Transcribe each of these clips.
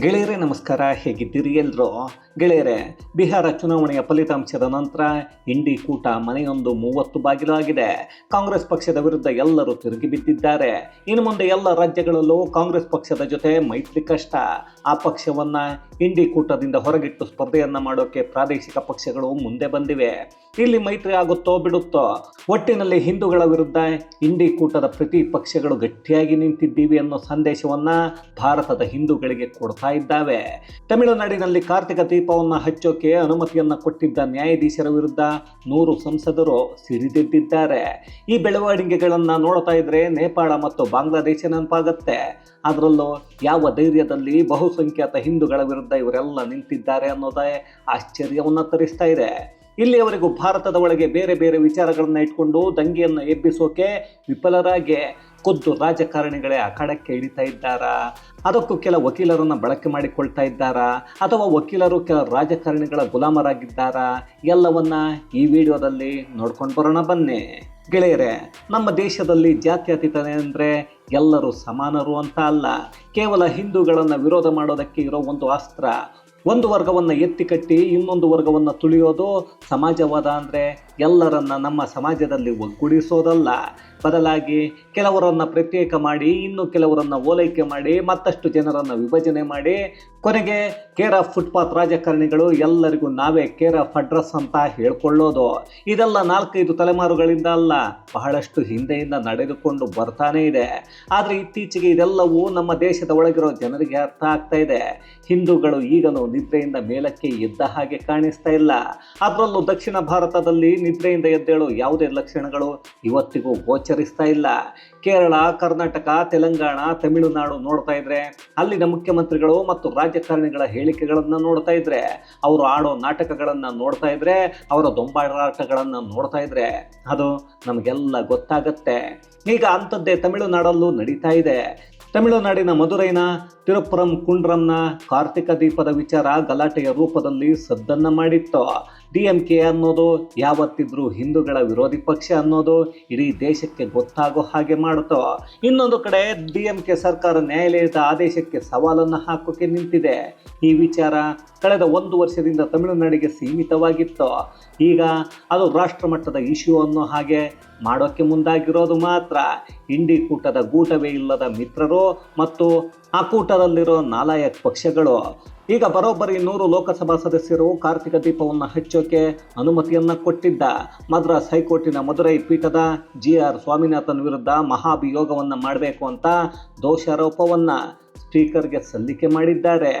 ಗೆಳೆಯರೇ, ನಮಸ್ಕಾರ. ಹೇಗಿದ್ದೀರಿ ಎಲ್ಲರೂ ಗೆಳೆಯರೇ, ಬಿಹಾರ ಚುನಾವಣೆಯ ಫಲಿತಾಂಶದ ನಂತರ ಇಂಡಿ ಕೂಟ ಮನೆಯೊಂದು ಮೂವತ್ತು ಬಾಗಿಲು ಆಗಿದೆ. ಕಾಂಗ್ರೆಸ್ ಪಕ್ಷದ ವಿರುದ್ಧ ಎಲ್ಲರೂ ತಿರುಗಿ ಬಿದ್ದಿದ್ದಾರೆ. ಇನ್ನು ಮುಂದೆ ಎಲ್ಲ ರಾಜ್ಯಗಳಲ್ಲೂ ಕಾಂಗ್ರೆಸ್ ಪಕ್ಷದ ಜೊತೆ ಮೈತ್ರಿ ಕಷ್ಟ. ಆ ಪಕ್ಷವನ್ನ ಇಂಡಿ ಕೂಟದಿಂದ ಹೊರಗಿಟ್ಟು ಸ್ಪರ್ಧೆಯನ್ನ ಮಾಡೋಕೆ ಪ್ರಾದೇಶಿಕ ಪಕ್ಷಗಳು ಮುಂದೆ ಬಂದಿವೆ. ಇಲ್ಲಿ ಮೈತ್ರಿ ಆಗುತ್ತೋ ಬಿಡುತ್ತೋ, ಒಟ್ಟಿನಲ್ಲಿ ಹಿಂದೂಗಳ ವಿರುದ್ಧ ಇಂಡಿ ಕೂಟದ ಪ್ರತಿ ಪಕ್ಷಗಳು ಗಟ್ಟಿಯಾಗಿ ನಿಂತಿದ್ದೀವಿ ಅನ್ನೋ ಸಂದೇಶವನ್ನ ಭಾರತದ ಹಿಂದೂಗಳಿಗೆ ಕೊಡ್ತಾ ಇದ್ದಾವೆ. ತಮಿಳುನಾಡಿನಲ್ಲಿ ಕಾರ್ತಿಕ ದೀಪವನ್ನು ಹಚ್ಚೋಕೆ ಅನುಮತಿಯನ್ನ ಕೊಟ್ಟಿದ್ದ ನ್ಯಾಯಾಧೀಶರ ವಿರುದ್ಧ ನೂರು ಸಂಸದರು ಸಿಡಿದೆದ್ದಿದ್ದಾರೆ ಈ ಬೆಳವಣಿಗೆಗಳನ್ನ ನೋಡ್ತಾ ಇದ್ರೆ ನೇಪಾಳ ಮತ್ತು ಬಾಂಗ್ಲಾದೇಶ ನೆನಪಾಗತ್ತೆ. ಅದರಲ್ಲೂ ಯಾವ ಧೈರ್ಯದಲ್ಲಿ ಬಹುಸಂಖ್ಯಾತ ಹಿಂದೂಗಳ ವಿರುದ್ಧ ಇವರೆಲ್ಲ ನಿಂತಿದ್ದಾರೆ ಅನ್ನೋದೇ ಆಶ್ಚರ್ಯವನ್ನು ತರಿಸ್ತಾ ಇದೆ. ಇಲ್ಲಿಯವರೆಗೂ ಭಾರತದ ಒಳಗೆ ಬೇರೆ ಬೇರೆ ವಿಚಾರಗಳನ್ನು ಇಟ್ಕೊಂಡು ದಂಗೆಯನ್ನು ಎಬ್ಬಿಸೋಕೆ ವಿಫಲರಾಗಿ ಖುದ್ದು ರಾಜಕಾರಣಿಗಳೇ ಅಖಾಡಕ್ಕೆ ಇಳಿತಾ ಇದ್ದಾರಾ? ಅದಕ್ಕೂ ಕೆಲ ವಕೀಲರನ್ನ ಬಳಕೆ ಮಾಡಿಕೊಳ್ತಾ ಇದ್ದಾರಾ? ಅಥವಾ ವಕೀಲರು ಕೆಲ ರಾಜಕಾರಣಿಗಳ ಗುಲಾಮರಾಗಿದ್ದಾರಾ? ಎಲ್ಲವನ್ನ ಈ ವಿಡಿಯೋದಲ್ಲಿ ನೋಡ್ಕೊಂಡು ಬರೋಣ ಬನ್ನಿ. ಗೆಳೆಯರೆ, ನಮ್ಮ ದೇಶದಲ್ಲಿ ಜಾತ್ಯತೀತತೆ ಅಂದರೆ ಎಲ್ಲರೂ ಸಮಾನರು ಅಂತ ಅಲ್ಲ. ಕೇವಲ ಹಿಂದೂಗಳನ್ನು ವಿರೋಧ ಮಾಡೋದಕ್ಕೆ ಇರೋ ಒಂದು ಅಸ್ತ್ರ ಒಂದು ವರ್ಗವನ್ನು ಎತ್ತಿ ಕಟ್ಟಿ ಇನ್ನೊಂದು ವರ್ಗವನ್ನು ತುಳಿಯೋದು ಸಮಾಜವಾದ ಅಂದರೆ ಎಲ್ಲರನ್ನ ನಮ್ಮ ಸಮಾಜದಲ್ಲಿ ಒಗ್ಗೂಡಿಸೋದಲ್ಲ. ಬದಲಾಗಿ ಕೆಲವರನ್ನ ಪ್ರತ್ಯೇಕ ಮಾಡಿ, ಇನ್ನು ಕೆಲವರನ್ನ ಓಲೈಕೆ ಮಾಡಿ, ಮತ್ತಷ್ಟು ಜನರನ್ನು ವಿಭಜನೆ ಮಾಡಿ, ಕೊನೆಗೆ ಕೇರ್ ಫುಟ್ಪಾತ್ ರಾಜಕಾರಣಿಗಳು ಎಲ್ಲರಿಗೂ ನಾವೇ ಕೇರ್ ಆಫ್ ಅಡ್ರೆಸ್ ಅಂತ ಹೇಳ್ಕೊಳ್ಳೋದು. ಇದೆಲ್ಲ ನಾಲ್ಕೈದು ತಲೆಮಾರುಗಳಿಂದ ಅಲ್ಲ, ಬಹಳಷ್ಟು ಹಿಂದೆಯಿಂದ ನಡೆದುಕೊಂಡು ಬರ್ತಾನೆ ಇದೆ. ಆದರೆ ಇತ್ತೀಚೆಗೆ ಇದೆಲ್ಲವೂ ನಮ್ಮ ದೇಶದ ಒಳಗಿರೋ ಜನರಿಗೆ ಅರ್ಥ ಆಗ್ತಾ ಇದೆ. ಹಿಂದೂಗಳು ಈಗಲೂ ನಿದ್ರೆಯಿಂದ ಮೇಲಕ್ಕೆ ಎದ್ದ ಹಾಗೆ ಕಾಣಿಸ್ತಾ ಇಲ್ಲ. ಅದರಲ್ಲೂ ದಕ್ಷಿಣ ಭಾರತದಲ್ಲಿ ನಿದ್ರೆಯಿಂದ ಎದ್ದೇಳೋ ಯಾವುದೇ ಲಕ್ಷಣಗಳು ಇವತ್ತಿಗೂ ಗೋಚರಿಸ್ತಾ ಇಲ್ಲ. ಕೇರಳ, ಕರ್ನಾಟಕ, ತೆಲಂಗಾಣ, ತಮಿಳುನಾಡು ನೋಡ್ತಾ ಇದ್ರೆ, ಅಲ್ಲಿನ ಮುಖ್ಯಮಂತ್ರಿಗಳು ಮತ್ತು ರಾಜಕಾರಣಿಗಳ ಹೇಳಿಕೆಗಳನ್ನು ನೋಡ್ತಾ ಇದ್ರೆ, ಅವರು ಆಡೋ ನಾಟಕಗಳನ್ನು ನೋಡ್ತಾ ಇದ್ರೆ, ಅವರ ದೊಂಬಾಟಾಟಗಳನ್ನು ನೋಡ್ತಾ ಇದ್ರೆ, ಅದು ನಮಗೆಲ್ಲ ಗೊತ್ತಾಗತ್ತೆ. ಈಗ ಅಂಥದ್ದೇ ತಮಿಳುನಾಡಲ್ಲೂ ನಡೀತಾ ಇದೆ. ತಮಿಳುನಾಡಿನ ಮಧುರೈನ ತಿರುಪುರಂ ಕುಂಡ್ರಂನ ಕಾರ್ತಿಕ ದೀಪದ ವಿಚಾರ ಗಲಾಟೆಯ ರೂಪದಲ್ಲಿ ಸದ್ದನ್ನ ಮಾಡಿತ್ತು. ಡಿ ಎಂ ಕೆ ಅನ್ನೋದು, ಯಾವತ್ತಿದ್ರೂ ಹಿಂದೂಗಳ ವಿರೋಧಿ ಪಕ್ಷ ಅನ್ನೋದು ಇಡೀ ದೇಶಕ್ಕೆ ಗೊತ್ತಾಗೋ ಹಾಗೆ ಮಾಡುತ್ತೋ. ಇನ್ನೊಂದು ಕಡೆ ಡಿ ಎಂ ಕೆ ಸರ್ಕಾರ ನ್ಯಾಯಾಲಯದ ಆದೇಶಕ್ಕೆ ಸವಾಲನ್ನು ಹಾಕೋಕೆ ನಿಂತಿದೆ. ಈ ವಿಚಾರ ಕಳೆದ ಒಂದು ವರ್ಷದಿಂದ ತಮಿಳುನಾಡಿಗೆ ಸೀಮಿತವಾಗಿತ್ತು. ಈಗ ಅದು ರಾಷ್ಟ್ರಮಟ್ಟದ ಇಶ್ಯೂ ಅನ್ನೋ ಹಾಗೆ ಮಾಡೋಕ್ಕೆ ಮುಂದಾಗಿರೋದು ಮಾತ್ರ. ಇಂಡಿ ಕೂಟದ ಗೂಟವೇ ಇಲ್ಲದ ಮಿತ್ರರು ಮತ್ತು ಆ ಕೂಟದಲ್ಲಿರೋ ನಾಲಾಯಕ್ ಪಕ್ಷಗಳು. ಈಗ ಬರೋಬ್ಬರಿ ನೂರು ಲೋಕಸಭಾ ಸದಸ್ಯರು ಕಾರ್ತಿಕ ದೀಪವನ್ನು ಹಚ್ಚೋಕೆ ಅನುಮತಿಯನ್ನ ಕೊಟ್ಟಿದ್ದ. ಮದ್ರಾಸ್ ಹೈಕೋರ್ಟಿನ ಮದುರೈ ಪೀಠದ ಜಿ ಆರ್ ಸ್ವಾಮಿನಾಥನ್ ವಿರುದ್ಧ ಮಹಾಭಿಯೋಗವನ್ನು ಮಾಡಬೇಕು ಅಂತ ದೋಷಾರೋಪವನ್ನ ಸ್ಪೀಕರ್ಗೆ ಸಲ್ಲಿಕೆ ಮಾಡಿದ್ದಾರೆ.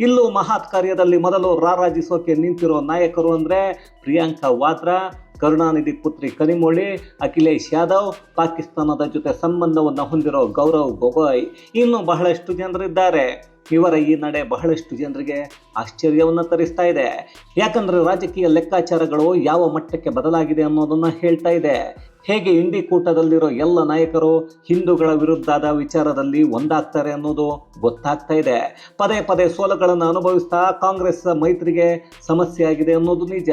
ಇಲ್ಲೂ ಮಹಾತ್ ಕಾರ್ಯದಲ್ಲಿ ಮೊದಲು ರಾರಾಜಿಸೋಕೆ ನಿಂತಿರೋ ನಾಯಕರು ಅಂದರೆ ಪ್ರಿಯಾಂಕಾ ವಾದ್ರಾ, ಕರುಣಾನಿಧಿ ಪುತ್ರಿ ಕನಿಮೋಳಿ ಅಖಿಲೇಶ್ ಯಾದವ್, ಪಾಕಿಸ್ತಾನದ ಜೊತೆ ಸಂಬಂಧವನ್ನು ಹೊಂದಿರೋ ಗೌರವ್ ಗೊಗೊಯ್. ಇನ್ನೂ ಬಹಳಷ್ಟು ಜನರಿದ್ದಾರೆ. ಇವರ ಈ ನಡೆ ಬಹಳಷ್ಟು ಜನರಿಗೆ ಆಶ್ಚರ್ಯವನ್ನು ತರಿಸ್ತಾ ಇದೆ. ಯಾಕಂದ್ರೆ ರಾಜಕೀಯ ಲೆಕ್ಕಾಚಾರಗಳು ಯಾವ ಮಟ್ಟಕ್ಕೆ ಬದಲಾಗಿದೆ ಅನ್ನೋದನ್ನು ಹೇಳ್ತಾ ಇದೆ. ಹೇಗೆ ಇಂಡಿ ಕೂಟದಲ್ಲಿರೋ ಎಲ್ಲ ನಾಯಕರು ಹಿಂದೂಗಳ ವಿರುದ್ಧದ ವಿಚಾರದಲ್ಲಿ ಒಂದಾಗ್ತಾರೆ ಅನ್ನೋದು ಗೊತ್ತಾಗ್ತಾ ಇದೆ. ಪದೇ ಪದೇ ಸೋಲುಗಳನ್ನು ಅನುಭವಿಸ್ತಾ ಕಾಂಗ್ರೆಸ್ ಮೈತ್ರಿಗೆ ಸಮಸ್ಯೆ ಆಗಿದೆ ಅನ್ನೋದು ನಿಜ.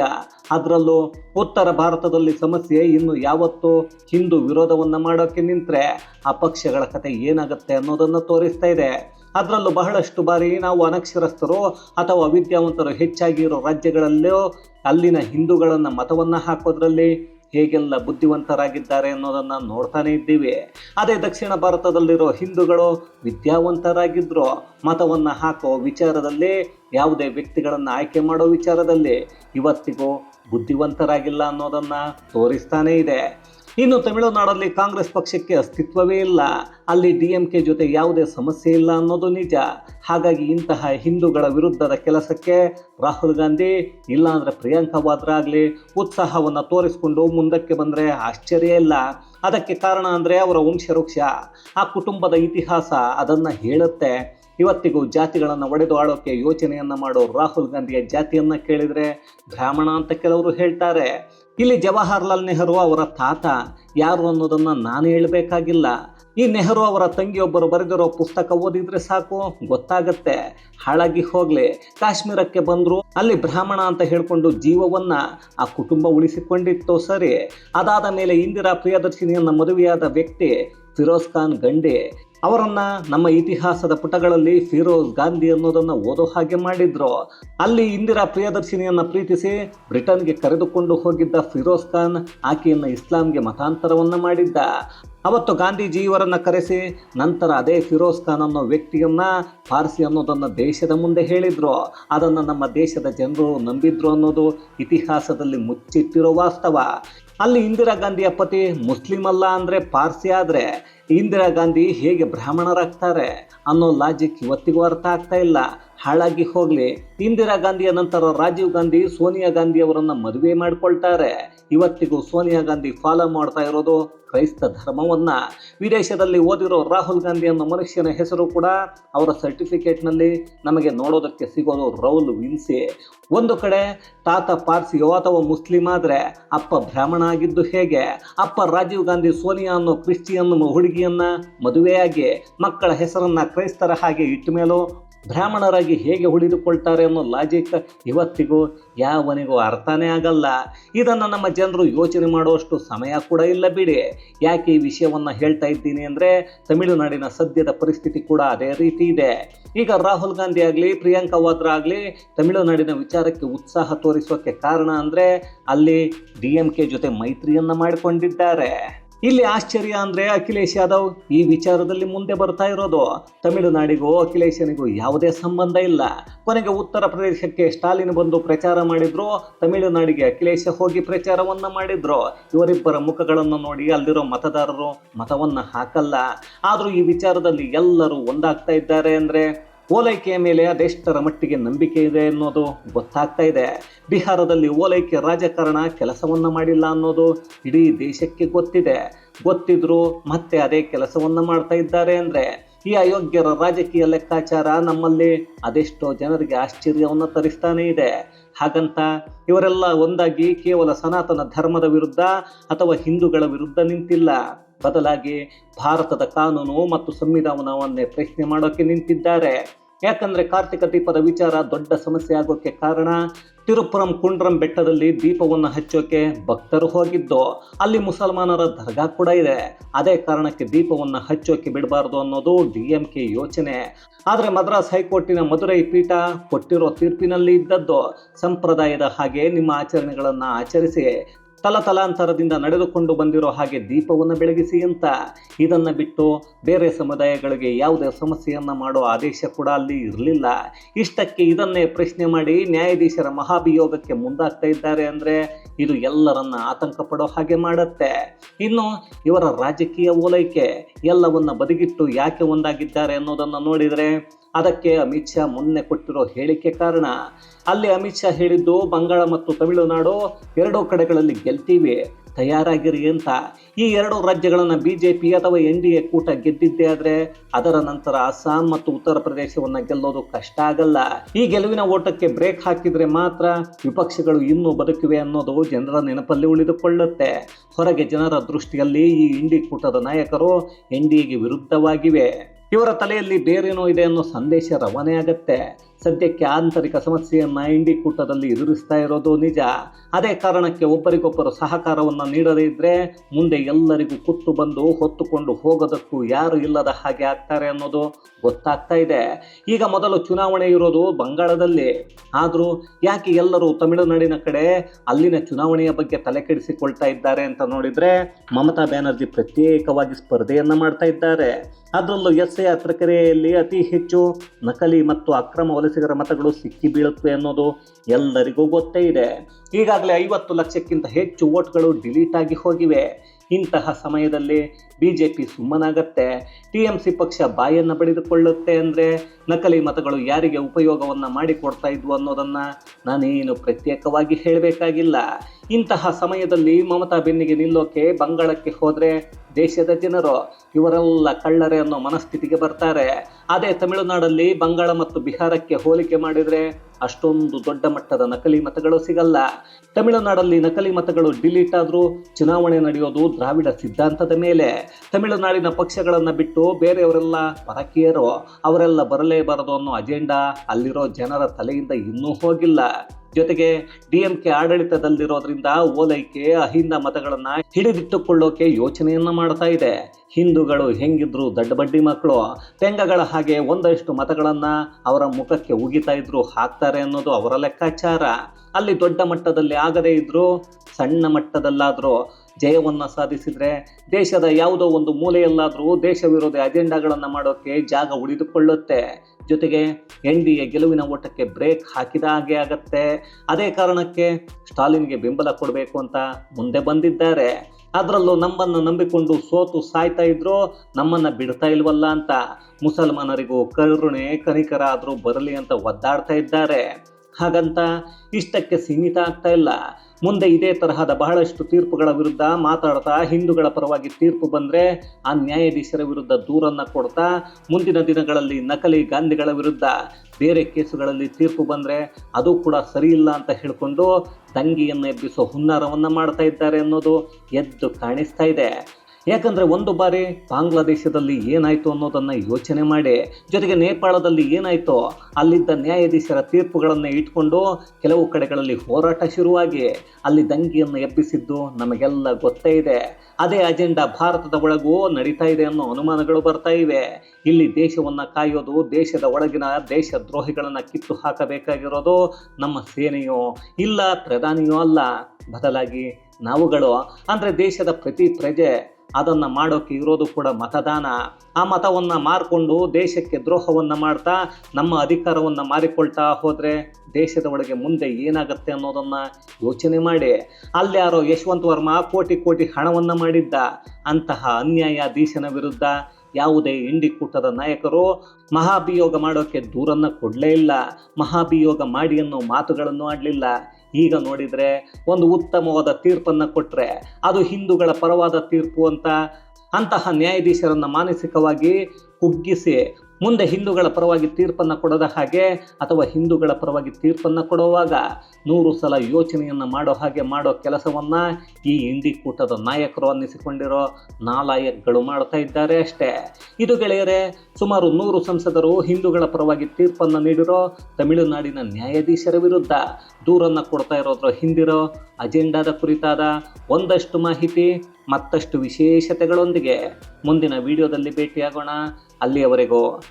ಅದರಲ್ಲೂ ಉತ್ತರ ಭಾರತದಲ್ಲಿ ಸಮಸ್ಯೆ ಇನ್ನು ಯಾವತ್ತು ಹಿಂದೂ ವಿರೋಧವನ್ನು ಮಾಡೋಕ್ಕೆ ನಿಂತರೆ ಆ ಪಕ್ಷಗಳ ಕತೆ ಏನಾಗುತ್ತೆ ಅನ್ನೋದನ್ನು ತೋರಿಸ್ತಾ ಇದೆ. ಅದರಲ್ಲೂ ಬಹಳಷ್ಟು ಬಾರಿ ನಾವು ಅನಕ್ಷರಸ್ಥರು ಅಥವಾ ವಿದ್ಯಾವಂತರು ಹೆಚ್ಚಾಗಿ ಇರೋ ರಾಜ್ಯಗಳಲ್ಲೋ ಅಲ್ಲಿನ ಹಿಂದೂಗಳನ್ನು ಮತವನ್ನು ಹಾಕೋದ್ರಲ್ಲಿ ಹೇಗೆಲ್ಲ ಬುದ್ಧಿವಂತರಾಗಿದ್ದಾರೆ ಅನ್ನೋದನ್ನು ನೋಡ್ತಾನೆ ಇದ್ದೀವಿ. ಅದೇ ದಕ್ಷಿಣ ಭಾರತದಲ್ಲಿರೋ ಹಿಂದೂಗಳು ವಿದ್ಯಾವಂತರಾಗಿದ್ದರು ಮತವನ್ನು ಹಾಕೋ ವಿಚಾರದಲ್ಲಿ, ಯಾವುದೇ ವ್ಯಕ್ತಿಗಳನ್ನು ಆಯ್ಕೆ ಮಾಡೋ ವಿಚಾರದಲ್ಲಿ ಇವತ್ತಿಗೂ ಬುದ್ಧಿವಂತರಾಗಿಲ್ಲ ಅನ್ನೋದನ್ನು ತೋರಿಸ್ತಾನೇ ಇದೆ. ಇನ್ನು ತಮಿಳುನಾಡಲ್ಲಿ ಕಾಂಗ್ರೆಸ್ ಪಕ್ಷಕ್ಕೆ ಅಸ್ತಿತ್ವವೇ ಇಲ್ಲ. ಅಲ್ಲಿ ಡಿ ಎಂ ಕೆ ಜೊತೆ ಯಾವುದೇ ಸಮಸ್ಯೆ ಇಲ್ಲ ಅನ್ನೋದು ನಿಜ. ಹಾಗಾಗಿ ಇಂತಹ ಹಿಂದೂಗಳ ವಿರುದ್ಧದ ಕೆಲಸಕ್ಕೆ ರಾಹುಲ್ ಗಾಂಧಿ ಇಲ್ಲಾಂದ್ರೆ ಪ್ರಿಯಾಂಕಾ ವಾದ್ರಾ ಆಗಲಿ ಉತ್ಸಾಹವನ್ನು ತೋರಿಸಿಕೊಂಡು ಮುಂದಕ್ಕೆ ಬಂದರೆ ಆಶ್ಚರ್ಯ ಇಲ್ಲ. ಅದಕ್ಕೆ ಕಾರಣ ಅಂದರೆ ಅವರ ವಂಶವೃಕ್ಷ. ಆ ಕುಟುಂಬದ ಇತಿಹಾಸ ಅದನ್ನು ಹೇಳುತ್ತೆ. ಇವತ್ತಿಗೂ ಜಾತಿಗಳನ್ನು ಒಡೆದು ಆಡೋಕ್ಕೆ ಯೋಚನೆಯನ್ನು ಮಾಡೋ ರಾಹುಲ್ ಗಾಂಧಿಯ ಜಾತಿಯನ್ನು ಕೇಳಿದರೆ ಬ್ರಾಹ್ಮಣ ಅಂತ ಕೆಲವರು ಹೇಳ್ತಾರೆ. ಇಲ್ಲಿ ಜವಾಹರ್ಲಾಲ್ ನೆಹರು ಅವರ ತಾತ ಯಾರು ಅನ್ನೋದನ್ನ ನಾನು ಹೇಳಬೇಕಾಗಿಲ್ಲ. ಈ ನೆಹರು ಅವರ ತಂಗಿಯೊಬ್ಬರು ಬರೆದಿರೋ ಪುಸ್ತಕ ಓದಿದ್ರೆ ಸಾಕು, ಗೊತ್ತಾಗತ್ತೆ. ಹಾಳಾಗಿ ಹೋಗ್ಲಿ. ಕಾಶ್ಮೀರಕ್ಕೆ ಬಂದ್ರು ಅಲ್ಲಿ ಬ್ರಾಹ್ಮಣ ಅಂತ ಹೇಳಿಕೊಂಡು ಜೀವವನ್ನ ಆ ಕುಟುಂಬ ಉಳಿಸಿಕೊಂಡಿತ್ತು ಸರಿ. ಅದಾದ ಮೇಲೆ ಇಂದಿರಾ ಪ್ರಿಯದರ್ಶಿನಿಯನ್ನ ಮದುವೆಯಾದ ವ್ಯಕ್ತಿ ಫಿರೋಜ್ ಖಾನ್ ಗಂಡೆ. ಅವರನ್ನ ನಮ್ಮ ಇತಿಹಾಸದ ಪುಟಗಳಲ್ಲಿ ಫಿರೋಜ್ ಗಾಂಧಿ ಅನ್ನೋದನ್ನ ಓದೋ ಹಾಗೆ ಮಾಡಿದ್ರು. ಅಲ್ಲಿ ಇಂದಿರಾ ಪ್ರಿಯದರ್ಶಿನಿಯನ್ನ ಪ್ರೀತಿಸಿ ಬ್ರಿಟನ್ಗೆ ಕರೆದುಕೊಂಡು ಹೋಗಿದ್ದ ಫಿರೋಜ್ ಖಾನ್ ಆಕೆಯನ್ನ ಇಸ್ಲಾಂಗೆ ಮತಾಂತರವನ್ನ ಮಾಡಿದ್ದ. ಅವತ್ತು ಗಾಂಧೀಜಿ ಇವರನ್ನ ಕರೆಸಿ ನಂತರ ಅದೇ ಫಿರೋಜ್ ಖಾನ್ ಅನ್ನೋ ವ್ಯಕ್ತಿಯನ್ನ ಪಾರ್ಸಿ ಅನ್ನೋದನ್ನು ದೇಶದ ಮುಂದೆ ಹೇಳಿದ್ರು. ಅದನ್ನ ನಮ್ಮ ದೇಶದ ಜನರು ನಂಬಿದ್ರು ಅನ್ನೋದು ಇತಿಹಾಸದಲ್ಲಿ ಮುಚ್ಚಿಟ್ಟಿರೋ ವಾಸ್ತವ. ಅಲ್ಲಿ ಇಂದಿರಾ ಗಾಂಧಿಯ ಪತಿ ಮುಸ್ಲಿಂ ಅಲ್ಲ ಅಂದ್ರೆ ಪಾರ್ಸಿ ಆದ್ರೆ ಇಂದಿರಾ ಗಾಂಧಿ ಹೇಗೆ ಬ್ರಾಹ್ಮಣರಾಗ್ತಾರೆ ಅನ್ನೋ ಲಾಜಿಕ್ ಇವತ್ತಿಗೂ ಅರ್ಥ ಆಗ್ತಾ ಇಲ್ಲ. ಹಾಳಾಗಿ ಹೋಗ್ಲಿ. ಇಂದಿರಾ ಗಾಂಧಿಯ ನಂತರ ರಾಜೀವ್ ಗಾಂಧಿ, ಸೋನಿಯಾ ಗಾಂಧಿ ಅವರನ್ನ ಮದುವೆ ಮಾಡ್ಕೊಳ್ತಾರೆ. ಇವತ್ತಿಗೂ ಸೋನಿಯಾ ಗಾಂಧಿ ಫಾಲೋ ಮಾಡ್ತಾ ಇರೋದು ಕ್ರೈಸ್ತ ಧರ್ಮವನ್ನ. ವಿದೇಶದಲ್ಲಿ ಓದಿರೋ ರಾಹುಲ್ ಗಾಂಧಿ ಅನ್ನೋ ಮನುಷ್ಯನ ಹೆಸರು ಕೂಡ ಅವರ ಸರ್ಟಿಫಿಕೇಟ್ನಲ್ಲಿ ನಮಗೆ ನೋಡೋದಕ್ಕೆ ಸಿಗೋದು ರೌಲ್ ವಿನ್ಸಿ ಒಂದು ಕಡೆ ತಾತ ಪಾರ್ಸಿಯೋ ಅಥವಾ ಮುಸ್ಲಿಂ ಆದರೆ ಅಪ್ಪ ಬ್ರಾಹ್ಮಣ ಆಗಿದ್ದು ಹೇಗೆ? ಅಪ್ಪ ರಾಜೀವ್ ಗಾಂಧಿ ಸೋನಿಯಾ ಅನ್ನೋ ಕ್ರಿಶ್ಚಿಯನ್ ಹುಡುಗಿಯನ್ನ ಮದುವೆಯಾಗಿ ಮಕ್ಕಳ ಹೆಸರನ್ನ ಕ್ರೈಸ್ತರ ಹಾಗೆ ಇಟ್ಟ ಮೇಲೂ ಬ್ರಾಹ್ಮಣರಾಗಿ ಹೇಗೆ ಉಳಿದುಕೊಳ್ತಾರೆ ಅನ್ನೋ ಲಾಜಿಕ್ ಇವತ್ತಿಗೂ ಯಾವನಿಗೂ ಅರ್ಥನೇ ಆಗಲ್ಲ. ಇದನ್ನು ನಮ್ಮ ಜನರು ಯೋಚನೆ ಮಾಡುವಷ್ಟು ಸಮಯ ಕೂಡ ಇಲ್ಲ ಬಿಡಿ. ಯಾಕೆ ಈ ವಿಷಯವನ್ನು ಹೇಳ್ತಾ ಇದ್ದೀನಿ ಅಂದರೆ ತಮಿಳುನಾಡಿನ ಸದ್ಯದ ಪರಿಸ್ಥಿತಿ ಕೂಡ ಅದೇ ರೀತಿ ಇದೆ. ಈಗ ರಾಹುಲ್ ಗಾಂಧಿ ಆಗಲಿ, ಪ್ರಿಯಾಂಕಾ ವಾದ್ರಾ ಆಗಲಿ ತಮಿಳುನಾಡಿನ ವಿಚಾರಕ್ಕೆ ಉತ್ಸಾಹ ತೋರಿಸೋಕ್ಕೆ ಕಾರಣ ಅಂದರೆ ಅಲ್ಲಿ ಡಿ ಎಂ ಕೆ ಜೊತೆ ಮೈತ್ರಿಯನ್ನು ಮಾಡಿಕೊಂಡಿದ್ದಾರೆ. ಇಲ್ಲಿ ಆಶ್ಚರ್ಯ ಅಂದ್ರೆ ಅಖಿಲೇಶ್ ಯಾದವ್ ಈ ವಿಚಾರದಲ್ಲಿ ಮುಂದೆ ಬರ್ತಾ ಇರೋದು. ತಮಿಳುನಾಡಿಗೂ ಅಖಿಲೇಶನಿಗೂ ಯಾವುದೇ ಸಂಬಂಧ ಇಲ್ಲ. ಕೊನೆಗೆ ಉತ್ತರ ಪ್ರದೇಶಕ್ಕೆ ಸ್ಟಾಲಿನ್ ಬಂದು ಪ್ರಚಾರ ಮಾಡಿದ್ರು. ತಮಿಳುನಾಡಿಗೆ ಅಖಿಲೇಶ ಹೋಗಿ ಪ್ರಚಾರವನ್ನ ಮಾಡಿದ್ರು. ಇವರಿಬ್ಬರ ಮುಖಗಳನ್ನು ನೋಡಿ ಅಲ್ಲಿರೋ ಮತದಾರರು ಮತವನ್ನ ಹಾಕಲ್ಲ. ಆದ್ರೂ ಈ ವಿಚಾರದಲ್ಲಿ ಎಲ್ಲರೂ ಒಂದಾಗ್ತಾ ಇದ್ದಾರೆ ಅಂದ್ರೆ ಓಲೈಕೆಯ ಮೇಲೆ ಅದೆಷ್ಟರ ಮಟ್ಟಿಗೆ ನಂಬಿಕೆ ಇದೆ ಅನ್ನೋದು ಗೊತ್ತಾಗ್ತಾ ಇದೆ. ಬಿಹಾರದಲ್ಲಿ ಓಲೈಕೆ ರಾಜಕಾರಣ ಕೆಲಸವನ್ನ ಮಾಡಿಲ್ಲ ಅನ್ನೋದು ಇಡೀ ದೇಶಕ್ಕೆ ಗೊತ್ತಿದೆ. ಗೊತ್ತಿದ್ರು ಮತ್ತೆ ಅದೇ ಕೆಲಸವನ್ನ ಮಾಡ್ತಾ ಇದ್ದಾರೆ ಅಂದ್ರೆ ಈ ಅಯೋಗ್ಯರ ರಾಜಕೀಯ ಲೆಕ್ಕಾಚಾರ ನಮ್ಮಲ್ಲಿ ಅದೆಷ್ಟೋ ಜನರಿಗೆ ಆಶ್ಚರ್ಯವನ್ನು ತರಿಸ್ತಾನೇ ಇದೆ. ಹಾಗಂತ ಇವರೆಲ್ಲ ಒಂದಾಗಿ ಕೇವಲ ಸನಾತನ ಧರ್ಮದ ವಿರುದ್ಧ ಅಥವಾ ಹಿಂದೂಗಳ ವಿರುದ್ಧ ನಿಂತಿಲ್ಲ. ಬದಲಾಗಿ ಭಾರತದ ಕಾನೂನು ಮತ್ತು ಸಂವಿಧಾನವನ್ನೇ ಪ್ರಶ್ನೆ ಮಾಡೋಕೆ ನಿಂತಿದ್ದಾರೆ. ಯಾಕಂದ್ರೆ ಕಾರ್ತಿಕ ದೀಪದ ವಿಚಾರ ದೊಡ್ಡ ಸಮಸ್ಯೆ ಆಗೋಕೆ ಕಾರಣ ತಿರುಪುರಂ ಕುಂಡ್ರಂ ಬೆಟ್ಟದಲ್ಲಿ ದೀಪವನ್ನು ಹಚ್ಚೋಕೆ ಭಕ್ತರು ಹೋಗಿದ್ದು, ಅಲ್ಲಿ ಮುಸಲ್ಮಾನರ ದರ್ಗಾ ಕೂಡ ಇದೆ. ಅದೇ ಕಾರಣಕ್ಕೆ ದೀಪವನ್ನು ಹಚ್ಚೋಕೆ ಬಿಡಬಾರ್ದು ಅನ್ನೋದು ಡಿ ಎಂ ಕೆ ಯೋಚನೆ. ಆದರೆ ಮದ್ರಾಸ್ ಹೈಕೋರ್ಟಿನ ಮಧುರೈ ಪೀಠ ಕೊಟ್ಟಿರೋ ತೀರ್ಪಿನಲ್ಲಿ ಇದ್ದದ್ದು, ಸಂಪ್ರದಾಯದ ಹಾಗೆ ನಿಮ್ಮ ಆಚರಣೆಗಳನ್ನು ಆಚರಿಸಿ ತಲತಲಾಂತರದಿಂದ ನಡೆದುಕೊಂಡು ಬಂದಿರೋ ಹಾಗೆ ದೀಪವನ್ನು ಬೆಳಗಿಸಿ ಅಂತ ಇದನ್ನ ಬಿಟ್ಟು ಬೇರೆ ಸಮುದಾಯಗಳಿಗೆ ಯಾವುದೇ ಸಮಸ್ಯೆಯನ್ನ ಮಾಡೋ ಆದೇಶ ಕೂಡ ಅಲ್ಲಿ ಇರಲಿಲ್ಲ. ಇಷ್ಟಕ್ಕೆ ಇದನ್ನೇ ಪ್ರಶ್ನೆ ಮಾಡಿ ನ್ಯಾಯಾಧೀಶರ ಮಹಾಭಿಯೋಗಕ್ಕೆ ಮುಂದಾಗ್ತಾ ಇದ್ದಾರೆ ಅಂದ್ರೆ ಇದು ಎಲ್ಲರನ್ನ ಆತಂಕ ಪಡೋ ಹಾಗೆ ಮಾಡುತ್ತೆ. ಇನ್ನು ಇವರ ರಾಜಕೀಯ ಓಲೈಕೆ ಎಲ್ಲವನ್ನ ಬದಿಗಿಟ್ಟು ಯಾಕೆ ಒಂದಾಗಿದ್ದಾರೆ ಅನ್ನೋದನ್ನು ನೋಡಿದರೆ ಅದಕ್ಕೆ ಅಮಿತ್ ಶಾ ಮೊನ್ನೆ ಕೊಟ್ಟಿರೋ ಹೇಳಿಕೆ ಕಾರಣ. ಅಲ್ಲಿ ಅಮಿತ್ ಶಾ ಹೇಳಿದ್ದು ಬಂಗಾಳ ಮತ್ತು ತಮಿಳುನಾಡು ಎರಡೂ ಕಡೆಗಳಲ್ಲಿ ಗೆಲ್ತೀವಿ. ತಯಾರಾಗಿರಿ ಅಂತ. ಈ ಎರಡು ರಾಜ್ಯಗಳನ್ನು ಬಿ ಜೆ ಪಿ ಅಥವಾ ಎನ್ ಡಿ ಎ ಕೂಟ ಗೆದ್ದಿದ್ದೇ ಆದರೆ ಅದರ ನಂತರ ಅಸ್ಸಾಂ ಮತ್ತು ಉತ್ತರ ಪ್ರದೇಶವನ್ನು ಗೆಲ್ಲೋದು ಕಷ್ಟ ಆಗಲ್ಲ. ಈ ಗೆಲುವಿನ ಓಟಕ್ಕೆ ಬ್ರೇಕ್ ಹಾಕಿದರೆ ಮಾತ್ರ ವಿಪಕ್ಷಗಳು ಇನ್ನೂ ಬದುಕಿವೆ ಅನ್ನೋದು ಜನರ ನೆನಪಲ್ಲಿ ಉಳಿದುಕೊಳ್ಳುತ್ತೆ. ಹೊರಗೆ ಜನರ ದೃಷ್ಟಿಯಲ್ಲಿ ಈ ಇಂಡಿ ಕೂಟದ ನಾಯಕರು ಎನ್ ಡಿ ಎಗೆ ವಿರುದ್ಧವಾಗಿವೆ. ಇವರ ತಲೆಯಲ್ಲಿ ಬೇರೇನೋ ಇದೆ ಅನ್ನೋ ಸಂದೇಶ ರವಾನೆ ಆಗತ್ತೆ. ಸದ್ಯಕ್ಕೆ ಆಂತರಿಕ ಮೈಂಡಿ ಕೂಟದಲ್ಲಿ ಎದುರಿಸ್ತಾ ಇರೋದು ನಿಜ. ಅದೇ ಕಾರಣಕ್ಕೆ ಒಬ್ಬರಿಗೊಬ್ಬರು ಸಹಕಾರವನ್ನು ನೀಡದೇ ಇದ್ರೆ ಮುಂದೆ ಎಲ್ಲರಿಗೂ ಕುತ್ತು ಬಂದು ಹೊತ್ತುಕೊಂಡು ಹೋಗೋದಕ್ಕೂ ಯಾರು ಇಲ್ಲದ ಹಾಗೆ ಆಗ್ತಾರೆ ಅನ್ನೋದು ಗೊತ್ತಾಗ್ತಾ ಇದೆ. ಈಗ ಮೊದಲು ಚುನಾವಣೆ ಇರೋದು ಬಂಗಾಳದಲ್ಲಿ. ಆದರೂ ಯಾಕೆ ಎಲ್ಲರೂ ತಮಿಳುನಾಡಿನ ಕಡೆ ಅಲ್ಲಿನ ಚುನಾವಣೆಯ ಬಗ್ಗೆ ತಲೆ ಕೆಡಿಸಿಕೊಳ್ತಾ ಇದ್ದಾರೆ ಅಂತ ನೋಡಿದ್ರೆ ಮಮತಾ ಬ್ಯಾನರ್ಜಿ ಪ್ರತ್ಯೇಕವಾಗಿ ಸ್ಪರ್ಧೆಯನ್ನು ಮಾಡ್ತಾ ಇದ್ದಾರೆ. ಅದರಲ್ಲೂ ಎಸ್ ಎ ಪ್ರಕ್ರಿಯೆಯಲ್ಲಿ ಅತಿ ಹೆಚ್ಚು ನಕಲಿ ಮತ್ತು ಅಕ್ರಮ ವಲಸಿಗರ ಮತಗಳು ಸಿಕ್ಕಿ ಬೀಳುತ್ತವೆ ಅನ್ನೋದು ಎಲ್ಲರಿಗೂ ಗೊತ್ತೇ ಇದೆ. ಈಗಾಗಲೇ ಐವತ್ತು ಲಕ್ಷಕ್ಕಿಂತ ಹೆಚ್ಚು ವೋಟ್ಗಳು ಡಿಲೀಟ್ ಆಗಿ ಹೋಗಿವೆ. ಇಂತಹ ಸಮಯದಲ್ಲಿ ಬಿ ಜೆ ಪಿ ಸುಮ್ಮನಾಗತ್ತೆ. ಟಿ ಎಂ ಸಿ ಪಕ್ಷ ಬಾಯನ್ನು ಬಡಿದುಕೊಳ್ಳುತ್ತೆ ಅಂದರೆ ನಕಲಿ ಮತಗಳು ಯಾರಿಗೆ ಉಪಯೋಗವನ್ನು ಮಾಡಿಕೊಡ್ತಾ ಇದ್ವು ಅನ್ನೋದನ್ನು ನಾನೇನು ಪ್ರತ್ಯೇಕವಾಗಿ ಹೇಳಬೇಕಾಗಿಲ್ಲ. ಇಂತಹ ಸಮಯದಲ್ಲಿ ಮಮತಾ ಬೆನ್ನಿಗೆ ನಿಲ್ಲೋಕೆ ಬಂಗಾಳಕ್ಕೆ ಹೋದರೆ ದೇಶದ ಜನರು ಇವರೆಲ್ಲ ಕಳ್ಳರೆ ಅನ್ನೋ ಮನಸ್ಥಿತಿಗೆ ಬರ್ತಾರೆ. ಅದೇ ತಮಿಳುನಾಡಲ್ಲಿ ಬಂಗಾಳ ಮತ್ತು ಬಿಹಾರಕ್ಕೆ ಹೋಲಿಕೆ ಮಾಡಿದರೆ ಅಷ್ಟೊಂದು ದೊಡ್ಡ ಮಟ್ಟದ ನಕಲಿ ಮತಗಳು ಸಿಗಲ್ಲ. ತಮಿಳುನಾಡಲ್ಲಿ ನಕಲಿ ಮತಗಳು ಡಿಲೀಟ್ ಆದರೂ ಚುನಾವಣೆ ನಡೆಯೋದು ದ್ರಾವಿಡ ಸಿದ್ಧಾಂತದ ಮೇಲೆ. ತಮಿಳುನಾಡಿನ ಪಕ್ಷಗಳನ್ನು ಬಿಟ್ಟು ಬೇರೆಯವರೆಲ್ಲ ಪರಕೀಯರು. ಅವರೆಲ್ಲ ಬರಲೇಬಾರದು ಅನ್ನೋ ಅಜೆಂಡಾ ಅಲ್ಲಿರೋ ಜನರ ತಲೆಯಿಂದ ಇನ್ನೂ ಹೋಗಿಲ್ಲ. ಜೊತೆಗೆ ಡಿಎಂಕೆ ಆಡಳಿತದಲ್ಲಿರೋದ್ರಿಂದ ಓಲೈಕೆ, ಅಹಿಂದ ಮತಗಳನ್ನ ಹಿಡಿದಿಟ್ಟುಕೊಳ್ಳೋಕೆ ಯೋಚನೆಯನ್ನ ಮಾಡ್ತಾ ಇದೆ. ಹಿಂದೂಗಳು ಹೆಂಗಿದ್ರು ದಡ್ಡ ಬಡ್ಡಿ ಮಕ್ಕಳು ತೆಂಗಗಳ ಹಾಗೆ ಒಂದಷ್ಟು ಮತಗಳನ್ನ ಅವರ ಮುಖಕ್ಕೆ ಉಗಿತಾ ಇದ್ರು ಹಾಕ್ತಾರೆ ಅನ್ನೋದು ಅವರ ಲೆಕ್ಕಾಚಾರ. ಅಲ್ಲಿ ದೊಡ್ಡ ಮಟ್ಟದಲ್ಲಿ ಆಗದೇ ಇದ್ರು, ಸಣ್ಣ ಮಟ್ಟದಲ್ಲಾದರೂ ಜಯವನ್ನು ಸಾಧಿಸಿದರೆ ದೇಶದ ಯಾವುದೋ ಒಂದು ಮೂಲೆಯಲ್ಲಾದರೂ ದೇಶ ವಿರೋಧಿ ಅಜೆಂಡಾಗಳನ್ನು ಮಾಡೋಕ್ಕೆ ಜಾಗ ಉಳಿದುಕೊಳ್ಳುತ್ತೆ. ಜೊತೆಗೆ ಎನ್ ಡಿ ಎ ಗೆಲುವಿನ ಓಟಕ್ಕೆ ಬ್ರೇಕ್ ಹಾಕಿದ ಹಾಗೆ ಆಗತ್ತೆ. ಅದೇ ಕಾರಣಕ್ಕೆ ಸ್ಟಾಲಿನ್ಗೆ ಬೆಂಬಲ ಕೊಡಬೇಕು ಅಂತ ಮುಂದೆ ಬಂದಿದ್ದಾರೆ. ಅದರಲ್ಲೂ ನಮ್ಮನ್ನು ನಂಬಿಕೊಂಡು ಸೋತು ಸಾಯ್ತಾ ಇದ್ರು ನಮ್ಮನ್ನು ಬಿಡ್ತಾ ಇಲ್ವಲ್ಲ ಅಂತ ಮುಸಲ್ಮಾನರಿಗೂ ಕರುಣೆ ಕನಿಕರ ಆದರೂ ಬರಲಿ ಅಂತ ಒದ್ದಾಡ್ತಾ ಇದ್ದಾರೆ. ಹಾಗಂತ ಇಷ್ಟಕ್ಕೆ ಸೀಮಿತ ಆಗ್ತಾ ಇಲ್ಲ. ಮುಂದೆ ಇದೇ ತರಹದ ಬಹಳಷ್ಟು ತೀರ್ಪುಗಳ ವಿರುದ್ಧ ಮಾತಾಡ್ತಾ ಹಿಂದೂಗಳ ಪರವಾಗಿ ತೀರ್ಪು ಬಂದರೆ ಆ ನ್ಯಾಯಾಧೀಶರ ವಿರುದ್ಧ ದೂರನ್ನು ಕೊಡ್ತಾ ಮುಂದಿನ ದಿನಗಳಲ್ಲಿ ನಕಲಿ ಗಾಂಧಿಗಳ ವಿರುದ್ಧ ಬೇರೆ ಕೇಸುಗಳಲ್ಲಿ ತೀರ್ಪು ಬಂದರೆ ಅದು ಕೂಡ ಸರಿಯಿಲ್ಲ ಅಂತ ಹೇಳಿಕೊಂಡು ದಂಗೆಯನ್ನು ಎಬ್ಬಿಸೋ ಹುನ್ನಾರವನ್ನು ಮಾಡ್ತಾ ಇದ್ದಾರೆ ಅನ್ನೋದು ಎದ್ದು ಕಾಣಿಸ್ತಾ ಇದೆ. ಯಾಕಂದರೆ ಒಂದು ಬಾರಿ ಬಾಂಗ್ಲಾದೇಶದಲ್ಲಿ ಏನಾಯಿತು ಅನ್ನೋದನ್ನು ಯೋಚನೆ ಮಾಡಿ, ಜೊತೆಗೆ ನೇಪಾಳದಲ್ಲಿ ಏನಾಯಿತೋ ಅಲ್ಲಿದ್ದ ನ್ಯಾಯಾಧೀಶರ ತೀರ್ಪುಗಳನ್ನು ಇಟ್ಕೊಂಡು ಕೆಲವು ಕಡೆಗಳಲ್ಲಿ ಹೋರಾಟ ಶುರುವಾಗಿ ಅಲ್ಲಿ ದಂಗೆಯನ್ನು ಎಬ್ಬಿಸಿದ್ದು ನಮಗೆಲ್ಲ ಗೊತ್ತೇ ಇದೆ. ಅದೇ ಅಜೆಂಡಾ ಭಾರತದ ಒಳಗೂ ನಡೀತಾ ಇದೆ ಅನ್ನೋ ಅನುಮಾನಗಳು ಬರ್ತಾ ಇವೆ. ಇಲ್ಲಿ ದೇಶವನ್ನು ಕಾಯೋದು, ದೇಶದ ಒಳಗಿನ ದೇಶ ದ್ರೋಹಿಗಳನ್ನು ಕಿತ್ತು ಹಾಕಬೇಕಾಗಿರೋದು ನಮ್ಮ ಸೇನೆಯೋ ಇಲ್ಲ ಪ್ರಧಾನಿಯೋ ಅಲ್ಲ. ಬದಲಾಗಿ ನಾವುಗಳು, ಅಂದರೆ ದೇಶದ ಪ್ರತಿ ಪ್ರಜೆ ಅದನ್ನು ಮಾಡೋಕ್ಕೆ ಇರೋದು ಕೂಡ ಮತದಾನ. ಆ ಮತವನ್ನು ಮಾರಿಕೊಂಡು ದೇಶಕ್ಕೆ ದ್ರೋಹವನ್ನು ಮಾಡ್ತಾ, ನಮ್ಮ ಅಧಿಕಾರವನ್ನು ಮಾರಿಕೊಳ್ತಾ ಹೋದರೆ ದೇಶದ ಒಳಗೆ ಮುಂದೆ ಏನಾಗುತ್ತೆ ಅನ್ನೋದನ್ನು ಯೋಚನೆ ಮಾಡಿ. ಅಲ್ಯಾರೋ ಯಶವಂತ್ ವರ್ಮ ಕೋಟಿ ಕೋಟಿ ಹಣವನ್ನು ಮಾಡಿದ್ದ, ಅಂತಹ ಅನ್ಯಾಯಾಧೀಶನ ವಿರುದ್ಧ ಯಾವುದೇ ಇಂಡಿ ಕೂಟದ ನಾಯಕರು ಮಹಾಭಿಯೋಗ ಮಾಡೋಕ್ಕೆ ದೂರನ್ನು ಕೊಡಲೇ ಇಲ್ಲ. ಮಹಾಭಿಯೋಗ ಮಾಡಿ ಅನ್ನೋ ಮಾತುಗಳನ್ನು ಆಡಲಿಲ್ಲ. ಈಗ ನೋಡಿದರೆ ಒಂದು ಉತ್ತಮವಾದ ತೀರ್ಪನ್ನು ಕೊಟ್ಟರೆ ಅದು ಹಿಂದೂಗಳ ಪರವಾದ ತೀರ್ಪು ಅಂತ. ಅಂತಹ ನ್ಯಾಯಾಧೀಶರನ್ನು ಮಾನಸಿಕವಾಗಿ ಕುಗ್ಗಿಸಿ ಮುಂದೆ ಹಿಂದೂಗಳ ಪರವಾಗಿ ತೀರ್ಪನ್ನು ಕೊಡದ ಹಾಗೆ ಅಥವಾ ಹಿಂದೂಗಳ ಪರವಾಗಿ ತೀರ್ಪನ್ನು ಕೊಡುವಾಗ ನೂರು ಸಲ ಯೋಚನೆಯನ್ನು ಮಾಡೋ ಹಾಗೆ ಮಾಡೋ ಕೆಲಸವನ್ನು ಈ ಇಂಡಿ ಕೂಟದ ನಾಯಕರು ಅನ್ನಿಸಿಕೊಂಡಿರೋ ನಾಲಾಯಕ್ಗಳು ಮಾಡ್ತಾ ಇದ್ದಾರೆ ಅಷ್ಟೇ. ಇದು ಗೆಳೆಯರೆ, ಸುಮಾರು ನೂರು ಸಂಸದರು ಹಿಂದೂಗಳ ಪರವಾಗಿ ತೀರ್ಪನ್ನು ನೀಡಿರೋ ತಮಿಳುನಾಡಿನ ನ್ಯಾಯಾಧೀಶರ ವಿರುದ್ಧ ದೂರನ್ನು ಕೊಡ್ತಾ ಇರೋದ್ರ ಹಿಂದಿರೋ ಅಜೆಂಡಾದ ಕುರಿತಾದ ಒಂದಷ್ಟು ಮಾಹಿತಿ, ಮತ್ತಷ್ಟು ವಿಶೇಷತೆಗಳೊಂದಿಗೆ ಮುಂದಿನ ವಿಡಿಯೋದಲ್ಲಿ ಭೇಟಿಯಾಗೋಣ. ಅಲ್ಲಿಯವರೆಗೂ